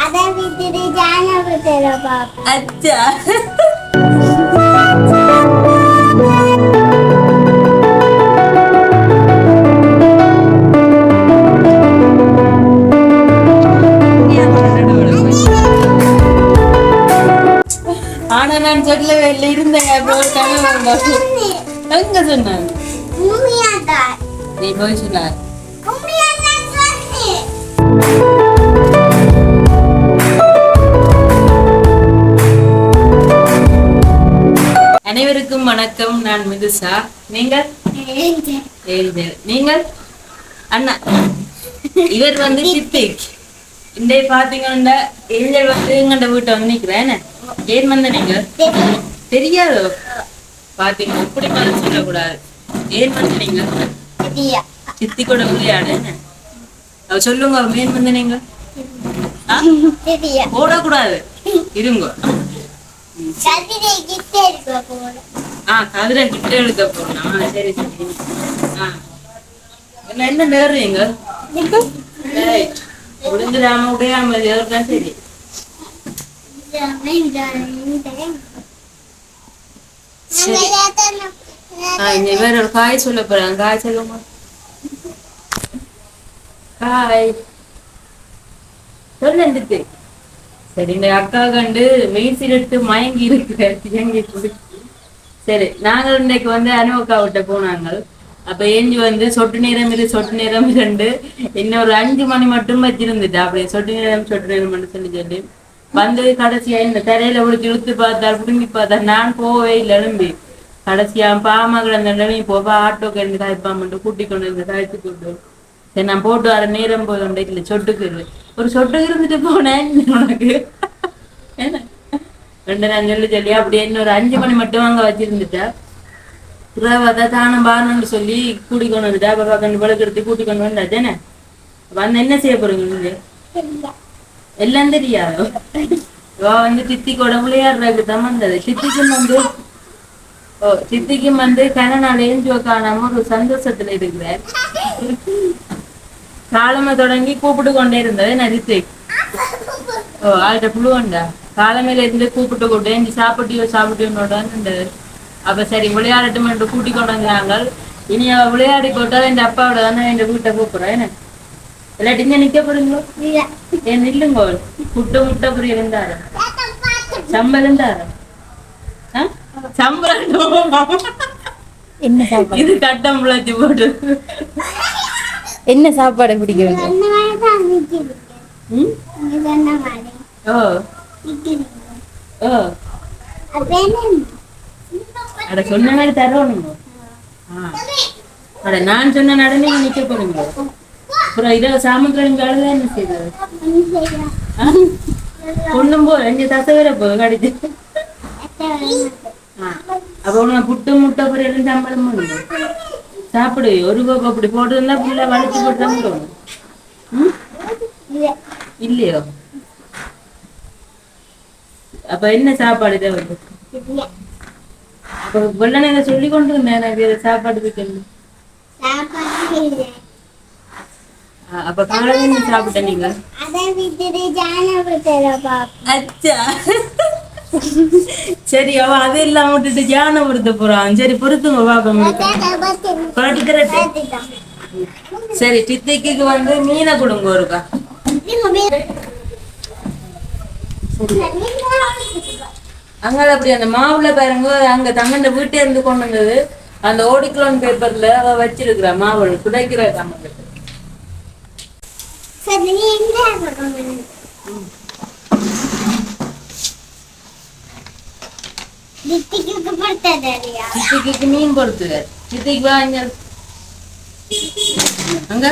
அதை விட்டுட்டு ஜானபத்திர பாப்பா? அச்சா ஆனா நான் சொல்லவே இல்லை இருந்தேங்க அப்புறம் ஒரு கனவு வந்தது. எங்க சொன்னாங்க நீ போய் சொன்னார் அனைவருக்கும் வணக்கம். நான் மிதுசா. நீங்கள்? நீங்கள்? அண்ணா. இவர் வந்து சித்திக். இந்த பாத்தீங்கன்னா ஏஞ்சல் வந்து எங்கண்ட வீட்டை வந்து நிக்கிறேன். ஏன் வந்த நீங்க தெரியாதோ. பாத்தீங்க இப்படி மாதிரி சொல்லக்கூடாது. ஏன் வந்து நீங்க சித்தி கூட விளையாடு சொல்லுங்க ஏன் வந்து நீங்க ஓடக்கூடாது இருங்க கதிரை கிட்ட இருக்க போல ஆ கதிரை கிட்ட எடுக்க போனா சரி சரி. ஆ. என்ன என்ன நேருங்க முடிஞ்சிடாம உடையாம தான் சரி. இந்த வேற ஒரு காய் சொல்ல போறாங்க காய் சொல்லுங்க. காய். சொல்லுந்துட்டு சரி இந்த அக்கா கண்டு மெய்சில் எடுத்து மயங்கி இருக்கிற தியங்கி சரி நாங்கள் இன்னைக்கு வந்து அனுவக்கா விட்ட போனாங்க அப்ப ஏஞ்சி வந்து சொட்டு நேரம் இரு சொட்டு நேரம் ரெண்டு இன்னொரு அஞ்சு மணி மட்டும் வச்சிருந்துட்டு அப்படியே சொட்டு நேரம் சொட்டு நேரம் மட்டும் சொல்லி சொல்லி. வந்து கடைசியா இந்த தரையில பிடிச்சி இழுத்து பார்த்தா புடுங்கி பார்த்தா நான் போவே இல்லை எழும்பி. கடைசியா பாமா கிடந்த நீ போவா ஆட்டோ கிடந்து காய்ப்பாமட்டு கூட்டி கொண்டு வந்து காய்ச்சி கொண்டு சரி நான் போட்டு வர நேரம் போதும் இல்லை சொட்டுக்கு ஒரு சொட்டுக்கு இருந்துட்டு போனேன் உனக்கு. என்ன ரெண்டு நான் சொல்லி சொல்லி அப்படியே இன்னொரு அஞ்சு மணி மட்டும் அங்க வச்சிருந்துட்டா. தானம் பாருன்னு சொல்லி கூட்டி கொண்டு வந்துட்டா பாப்பா கண்டு பழக்கெடுத்து கூட்டி கொண்டு வந்தாச்சேனே வந்து என்ன செய்ய போறீங்க நீங்க? எல்லாம் தெரியாது இவா வந்து சித்தி கூட விளையாடுறதுக்கு தான் வந்தது. சித்திக்கும் வந்து ஓ சித்திக்கும் வந்து கனநாள் ஏஞ்சுவ காணாம ஒரு சந்தோஷத்துல இருக்கிறார். காலமை தொடங்கி கூப்பிட்டு கொண்டே இருந்தது நரித்து ஓ ஆள்கிட்ட புழுவண்டா காலமையில இருந்து கூப்பிட்டு கூப்பிட்டு இங்க சாப்பிட்டியோ சாப்பிட்டியோன்னு இருந்தது அப்ப சரி விளையாடட்டும் என்று கூட்டி கொண்டு வந்தாங்க இனி அவ விளையாடி போட்டால் என் அப்பாவோட தானே என் வீட்டை கூப்பிடுறேன் என்ன இல்லாட்டி இங்க நிக்க போறீங்களோ ஏன் நில்லுங்க முட்டை முட்டை புரிய இருந்தாரு சம்பளம் இருந்தாரு? சம்பளம் இது கட்டம் போட்டு என்ன சாப்பாடு பிடிக்கும் அட சொன்ன மாதிரி தரணுங்க. அட நான் சொன்ன நடனே நிக்க போறீங்க. அப்புறம் இதை சாமந்திரம் கழுத என்ன செய்தது பொண்ணும் போ போ கடிச்சு. உனக்கு புட்டு முட்டை சம்பளம் பண்ணுங்க சாப்பிடு ஒரு கோப்பை அப்படி போட்டுருந்தா ஃபுல்லா வலிச்சு போட்டு. இல்லையோ? அப்ப என்ன சாப்பாடு இதை வந்து. அப்ப வெள்ளனை இதை சொல்லி கொண்டு எனக்கு சாப்பாடு வைக்கணும் அப்ப காலையில சாப்பிட்ட நீங்க அச்சா. சரி அவ அது இல்லாம விட்டுட்டு ஜான பொருத்த போறான் சரி பொருத்துங்க பாப்போம் சரி சித்திக்கு வந்து மீனை கொடுங்க ஒருக்கா அங்கால அப்படி அந்த மாவுல பாருங்க அங்க தங்கண்ட வீட்டே இருந்து கொண்டு வந்தது அந்த ஓடிக்லோன் பேப்பர்ல அவ வச்சிருக்கிறா மாவு குடைக்கிற கம்மல் சரி நீ எங்க இருக்கணும்? தித்திக்கு படுத்தது இல்லையா? சித்திக்கு மீன் பொறுத்துக சித்திக்கு வா இங்க அங்க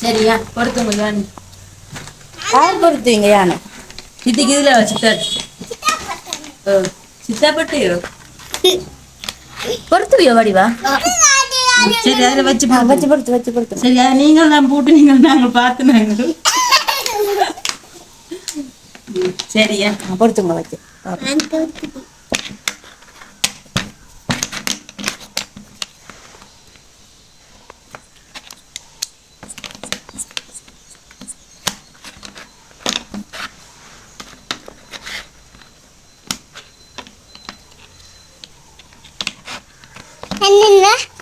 சரியா பொறுத்துங்க வாங்க. யார் பொறுத்துவீங்க யானை சித்திக்கு இதுல ஓ சித்தாப்பட்டியோ பொறுத்துவியோ வடிவா சரி அதுல வச்சு வச்சு பொறுத்து வச்சு பொறுத்து சரி அது நீங்கள் தான் போட்டு நீங்கள் நாங்க பார்த்து நாங்க சரியா? பொறுத்துங்க வச்சு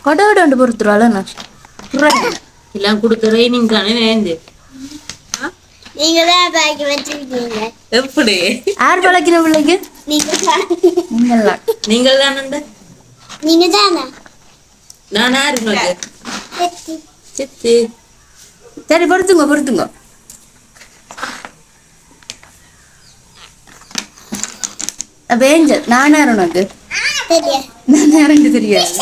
கொடோடு பொறுத்துருவாள் நான் எல்லாம் கொடுத்த ட்ரைனிங் தானே வேந்து நீங்க தான் பாக்கி வச்சிருக்கீங்க. எப்படி? யார் பழக்கின பிள்ளைக்கு? நீங்க தான் நீங்கள்லாம் நீங்கள் தானே நீங்க தானே நான் யாரு. சித்தி. சரி பொறுத்துங்க பொறுத்துங்க. அப்ப ஏஞ்சல் நான் யார் உனக்கு? சரியா நான் யாருக்கு தெரியாது?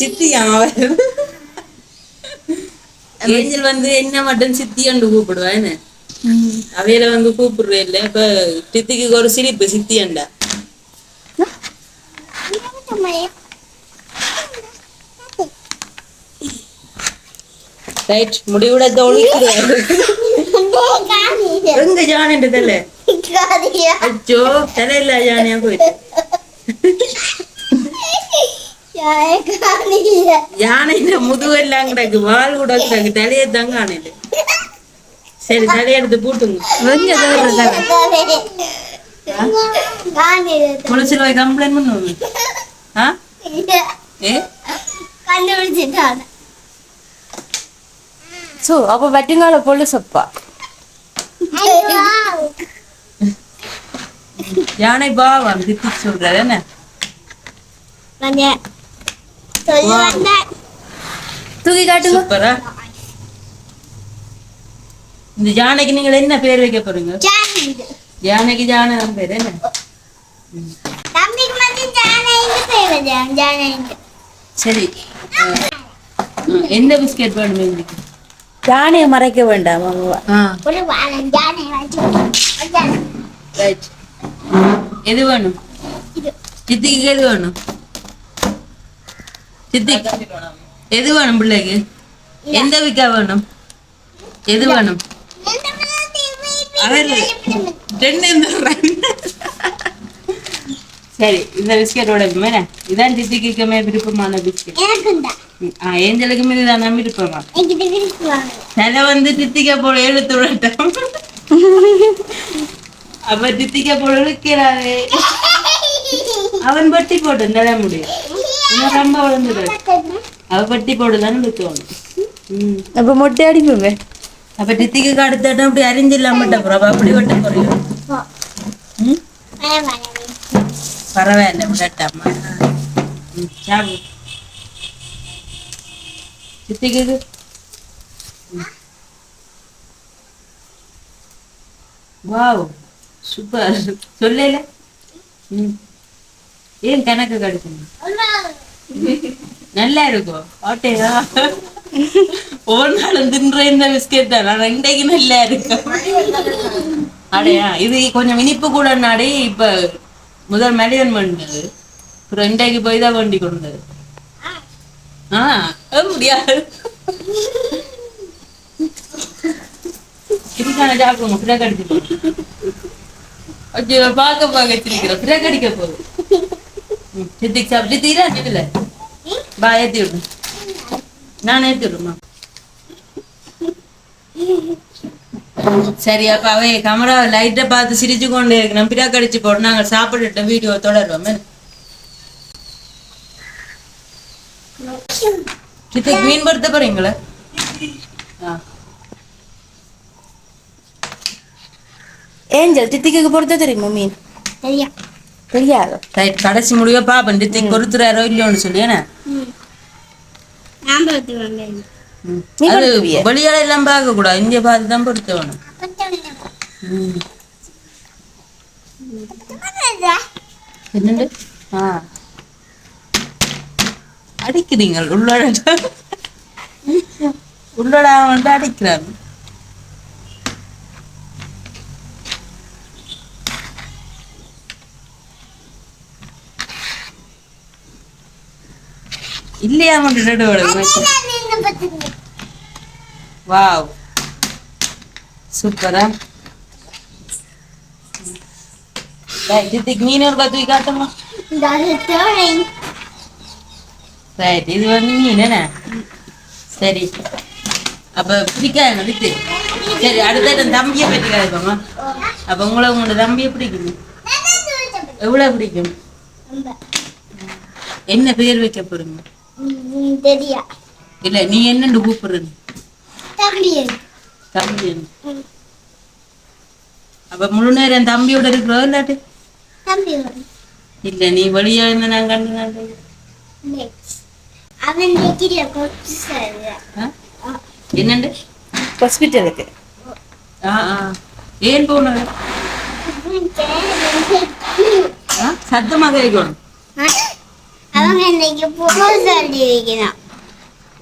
சித்தி அவன் ஏஞ்சல் வந்து என்ன மட்டும் சித்தி அண்டு கூப்பிடுவா என்ன? அவையில வந்து கூப்பிடுறே இல்ல இப்ப சித்திக்கு ஒரு சிரிப்பு சித்தி அண்டா ரைட் முடிவுட தோழிக்கிறாரு எங்க ஜானு தல அச்சோ தலையில ஜானியா போயிட்டு? யானையில முதுவெல்லாம் கிடக்கு வால் கூட கிடக்கு தலையை தான் சரி தலையை எடுத்து பூட்டுங்க. வெங்க முழுசில் போய் கம்ப்ளைண்ட் பண்ணுவோம் ஆ? ஏ? கண்டுபிடிச்சிட்டாங்க. சோ அப்ப வட்டுங்கால பொல்லு சொப்பா. யானை பாவம் தித்தி சொல்றாரு என்ன? தூக்கி காட்டுங்க. சூப்பரா? இந்த யானைக்கு நீங்கள் என்ன பேர் வைக்க போறீங்க? யானை தான் பேர் என்ன. சரி. எந்த பிஸ்கெட் வேணும் உங்களுக்கு? யானையை மறைக்க வேண்டாம் ஜானகி. எது வேணும்? இது. சித்திக்கு எது வேணும்? சித்திக்கு. எது வேணும் பிள்ளைக்கு? எந்த விக்கா வேணும்? எது வேணும்? சரி இந்த பிஸ்கெட்டோட மேல இதான் சித்திக்குமே விருப்பமான பிஸ்கெட் தான். ஆ ஏஞ்சலுக்குமே இதுதான் விருப்பமா. தலை வந்து தித்திக்க போல எழுத்து விடட்டும் அப்ப தித்திக்க போல இழுக்கிறாரு. அவன் பட்டி போட்டு தர முடியும். இன்னும் ரொம்ப வளர்ந்துடாது அவ பட்டி போட்டுதான் இழுக்கணும் ம். அப்ப மொட்டை அடிப்போமே? அப்ப தித்திக்கு அடுத்தாட்டம் அப்படி அறிஞ்சில்லாமட்ட அப்ப அப்படி வெட்ட போறீங்க ம்? வர வர வர. பரவாயில்ல விடட்டாமா? ம். Wow super. சொல்லல? ஏன் கணக்கு கிடைக்கணும் நல்லா இருக்கும் ஓட்டையா ஒரு நாள் தின்ற இந்த பிஸ்கெட் தான். ஆனா இன்றைக்கு நல்லா இருக்கும் அடையா? இது கொஞ்சம் இனிப்பு கூட நாடி இப்ப முதல் மெலியன் பண்ணது இன்றைக்கு போய் தான் வண்டி கொண்டது ஆ முடியாது. இதுக்கான ஜாக்கிரமா ஃப்ரெக் அடிச்சு அச்சோ பார்க்க பார்க்க வச்சிருக்கிறேன் ஃப்ரெக் அடிக்க போகுது. சித்திக்கு சாப்பிட்டு சித்திரா இதுல பா ஏத்தி விடு. நான் ஏத்தி விடுமா சரி அப்ப அவை கமரா லைட்டை பார்த்து சிரிச்சு கொண்டே இருக்கணும் பிறா கடிச்சு போட்டு நாங்க சாப்பிட்டுட்ட வீடியோ தொடருவோம் சித்திக்கு மீன் பொறுத்த போறீங்களா? ஆ. ஏஞ்சல் தித்திக்கு பொறுத்த தெரியுமா மீன்? சரியா தெரியாது. கடைசி முடிவை பாப்பேன் தித்திக்கு பொறுத்துறாரோ இல்லையோன்னு சொல்லி என்ன? அது? வெளியால எல்லாம் பார்க்க கூடாது இந்திய பார்த்து தான் பொறுத்த வேணும். என்னண்டு ஆ. அடிக்கிறீங்க. உள்ளோட உள்ளோட வந்து அடிக்கிறாங்க. இல்லையா மட்டும் வாவ். சூப்பரா. சித்திக்கு மீன் ஒரு பத்து காட்டுமா? ரைட் இது வந்து மீன் என்ன சரி. அப்ப பிடிக்காதுங்க வித்து சரி அடுத்த தம்பியை பற்றி அப்ப உங்களை உங்களோட தம்பியை பிடிக்கும்? எவ்வளவு பிடிக்கும்? என்ன பேர் வைக்க போறீங்க? தெரியா இல்ல நீ என்னண்டு கூப்பிடுறது தம்பி தம்பி அப்ப முழு நேரம் தம்பியோட இருக்கிறோம் இல்லாட்டி தம்பி வரும். இல்ல நீ வழியா இருந்து நான் கண்டு நான் Next. அவன் நிக்கிற கொச்சு சார் ஆ? என்னண்டு ஹாஸ்பிட்டலுக்கு ஆ ஆ ஏன் போன ஆ? சத்தமா கேட்கணும் அவங்க இன்னைக்கு போக சொல்லி வைக்கிறான்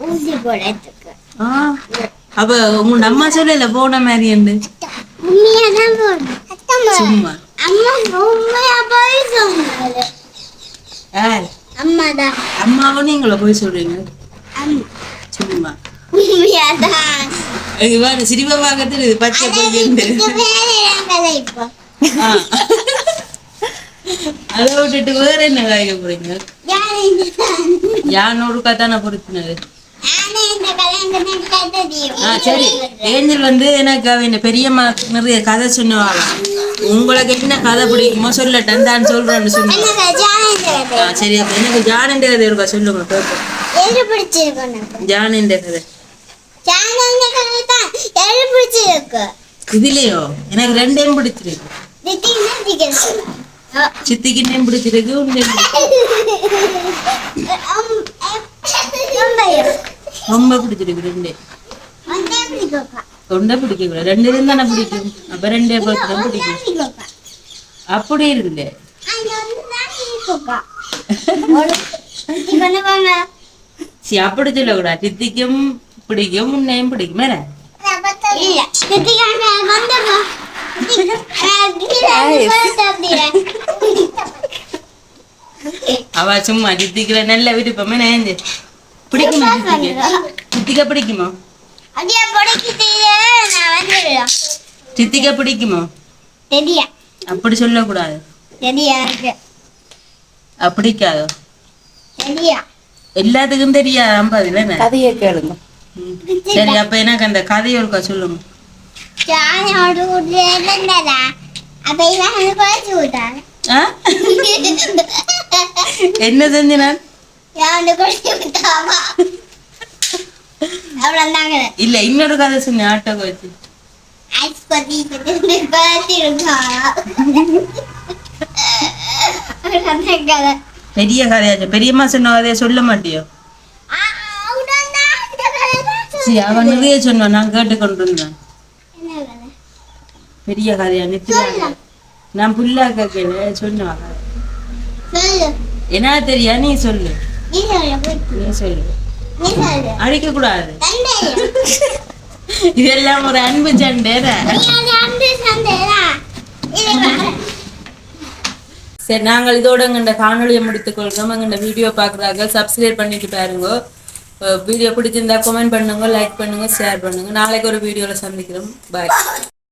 ஊசி போடுறதுக்கு. ஆ. அப்ப உங்க அம்மா சொல்லல போன மாதிரி என்று? உண்மையா தான் போடணும் அத்தம்மா சும்மா. அம்மா உண்மையா போய் சொன்னாரு அம்மா தான். அம்மாவும் நீங்கள போய் சொல்றீங்க? அம்மா சும்மா. உண்மையா தான். இது பாரு சிரிப்பா பார்க்கறது இது பச்சை போய் இப்போ. அதை விட்டுட்டு வேற என்ன காய்க்க போறீங்க? யானோடு கத்தான பொறுத்தினது? ஆ சரி. ஏஞ்சல் வந்து எனக்கு அவ என்ன பெரியம்மா நிறைய கதை சொன்னவாங்க உங்களுக்கு என்ன கதை பிடிக்குமோ சொல்லட்டும் தான் சொல்றேன்னு சொன்னாங்க எனக்கு ஜானந்த ஆ சரி அப்ப எனக்கு ஜானின்ற கதை. இருக்கா சொல்லுங்க கேட்போம் கதை இதுலயோ? எனக்கு ரெண்டையும் பிடிச்சிருக்கு. ஆ. சித்திக்கிட்டையும் பிடிச்சிருக்கு. ரொம்ப பிடிச்சிருக்கு ரெண்டே. தொண்டை பிடிக்க கூட ரெண்டு தானே பிடிக்கும். அப்ப ரெண்டே ஒண்ணே பிடிக்கும். அப்படி இருக்குல்ல. சரி அப்படி சொல்லக்கூடாது சித்திக்கும் பிடிக்கும் உன்னையும் பிடிக்கும். வேற இல்ல, திட்டிக்காம வந்துடுறோம். நான் கீழே போயிட்டு அப்படியே. அவ சும்மா சித்திக்கிற நல்ல விருப்பம் என்ன பிடிக்குமா பிடிக்குமா. சித்திக்க பிடிக்குமா தெரியா அப்படி சொல்லக்கூடாது தெரியா இருக்கு. அஹ் பிடிக்காதோ தெரியா எல்லாத்துக்கும் தெரியாது அம்பாது என்ன கதையை கேளுங்க. சரி அப்ப எனக்கு அந்த கதையை ஒருக்கா சொல்லுங்க அப்ப இவன் விட்டான் ஆ? என்ன செஞ்சு நான் இல்ல இன்னொரு கதை சொன்னேன் ஆட்டோக்கு வச்சு. பெரிய கதையாச்சு. பெரியம்மா சொன்ன கதையை சொல்ல மாட்டியோ? அவன் நிறைய சொன்னான் நான் கேட்டு கொண்டு இருந்தேன் என்ன கதை? பெரிய கதையா நித்திராங்க நான் புல்லா கேட்கல சொன்னவா சொல்லு. என்ன தெரியா? நீ சொல்லு. நீ சொல்லு அடிக்க கூடாது இதெல்லாம் ஒரு அன்பு சண்டை. சரி நாங்கள் இதோட எங்கள்ட காணொலியை முடித்துக் கொள்கிறோம். எங்கள்ட வீடியோ பார்க்குறாங்க. சப்ஸ்கிரைப் பண்ணிட்டு பாருங்க. வீடியோ பிடிச்சிருந்தா கமெண்ட் பண்ணுங்க லைக் பண்ணுங்க ஷேர் பண்ணுங்க. நாளைக்கு ஒரு வீடியோவில் சந்திக்கிறோம். பாய்